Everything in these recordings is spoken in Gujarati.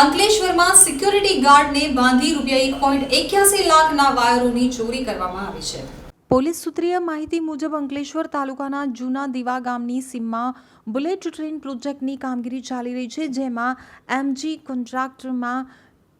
અંકલેશ્વરમાં સિક્યોરિટી ગાર્ડને બાંધી રૂપિયા એક પોઈન્ટ એક્યાસી લાખના વાયરોની ચોરી કરવામાં આવી છે. પોલીસ સૂત્રીય માહિતી મુજબ અંકલેશ્વર તાલુકાના જૂના દીવા ગામની સીમમાં બુલેટ ટ્રેન પ્રોજેક્ટની કામગીરી ચાલી રહી છે, જેમાં એમજી કોન્ટ્રાક્ટરમાં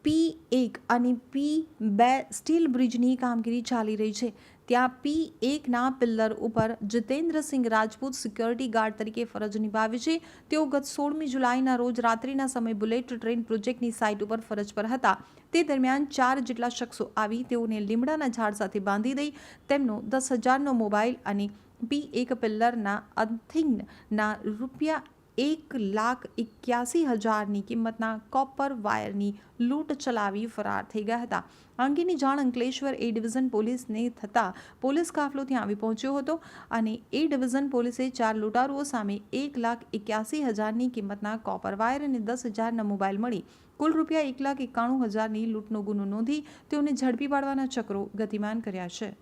પી એક અને પી બે સ્ટીલ બ્રિજની કામગીરી ચાલી રહી છે. ત્યાં પી એકના પિલ્લર ઉપર જીતેન્દ્રસિંહ રાજપૂત સિક્યોરિટી ગાર્ડ તરીકે ફરજ નિભાવે છે. તેઓ ગત સોળમી જુલાઈના રોજ રાત્રિના સમયે બુલેટ ટ્રેન પ્રોજેક્ટની સાઇટ ઉપર ફરજ પર હતા. તે દરમિયાન ચાર જેટલા શખ્સો આવી તેઓને લીમડાના ઝાડ સાથે બાંધી દઈ તેમનો દસ હજારનો મોબાઈલ અને પી એક પિલ્લરના અંથિંગના રૂપિયા એક લાખ એક્યાસી હજારની કિંમતના કોપર વાયરની લૂંટ ચલાવી ફરાર થઈ ગયા હતા આ અંગેની જાણ અંકલેશ્વર એ ડિવિઝન પોલીસને થતાં પોલીસ કાફલો ત્યાં આવી પહોંચ્યો હતો અને એ ડિવિઝન પોલીસે ચાર લૂંટારુઓ સામે એક લાખ એક્યાસી હજારની કિંમતના કોપર વાયર અને દસ હજારના મોબાઈલ મળી કુલ રૂપિયા એક લાખ એકાણું હજારની લૂંટનો ગુનો નોંધી તેઓને ઝડપી પાડવાના ચક્રો ગતિમાન કર્યા છે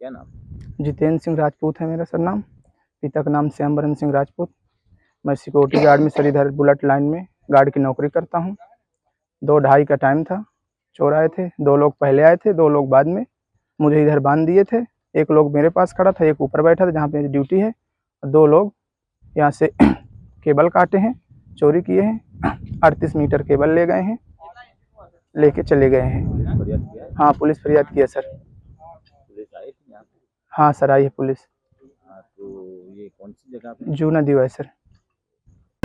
क्या नाम जितेंद्र सिंह राजपूत है मेरा सरनाम पिता का नाम श्याम बरन सिंह राजपूत मैं सिक्योरिटी गार्ड में सर इधर बुलेट लाइन में गार्ड की नौकरी करता हूँ। दो ढाई का टाइम था। चोर आए थे। दो लोग पहले आए थे। दो लोग बाद में मुझे इधर बाँध दिए थे। एक लोग मेरे पास खड़ा था। एक ऊपर बैठा था जहाँ पे मेरी ड्यूटी है। दो लोग यहाँ से केबल काटे हैं। चोरी किए हैं। अड़तीस मीटर केबल ले गए हैं। लेके चले गए हैं। है पुलिस फरियाद किया सर। हाँ सर आई है पुलिस। हाँ तो ये कौन सी जगह जूना दिवा है सर।